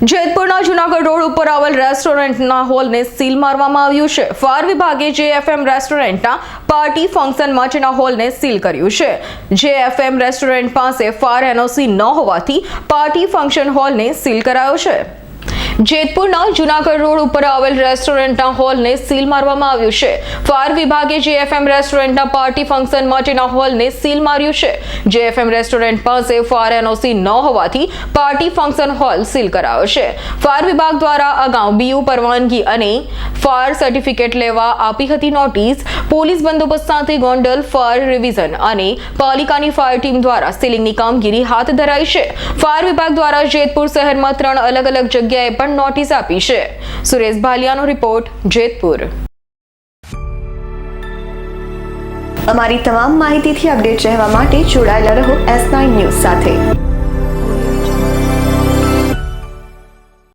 જેતપુરના Junagadh road ઉપર આવેલ રેસ્ટોરન્ટના હોલને સીલ મારવામાં આવ્યું છે. ફાયર વિભાગે જેએફએમ રેસ્ટોરન્ટના પાર્ટી ફંક્શન માટેના હોલને સીલ કર્યું છે. જેએફએમ રેસ્ટોરન્ટ પાસે ફાયર એનઓસી ન હોવાથી પાર્ટી ફંક્શન હોલને સીલ કરાયો છે. જેતપુરના જુનાગઢ રોડ ઉપર આવેલ રેસ્ટોરન્ટના હોલને સીલ મારવામાં આવ્યું છે. ફાયર વિભાગે જેએફએમ રેસ્ટોરન્ટના પાર્ટી ફંક્શન માટેના હોલને સીલ માર્યું છે. જેએફએમ રેસ્ટોરન્ટ પાસે ફાયર એનઓસી ન હોવાથી પાર્ટી ફંક્શન હોલ સીલ કરાયો છે. ફાયર વિભાગ દ્વારા અગાઉ બીયુ પરવાનગી અને ફાયર સર્ટિફિકેટ લેવા આપી હતી નોટિસ. પોલીસ બંદોબસ્ત સાથે ગોંડલ ફાયર રિવિઝન અને પાલિકાની ફાયર ટીમ દ્વારા સીલિંગની કામગીરી હાથ ધરાઈ છે. ફાયર વિભાગ દ્વારા જેતપુર શહેરમાં ત્રણ અલગ અલગ જગ્યાએ પણ નોટિસ આપી છે. સુરેશ ભાલિયાનો રિપોર્ટ જેતપુર. અમારી તમામ માહિતીથી અપડેટ રહેવા માટે જોડાયેલા રહો એસ નાઇન ન્યૂઝ સાથે.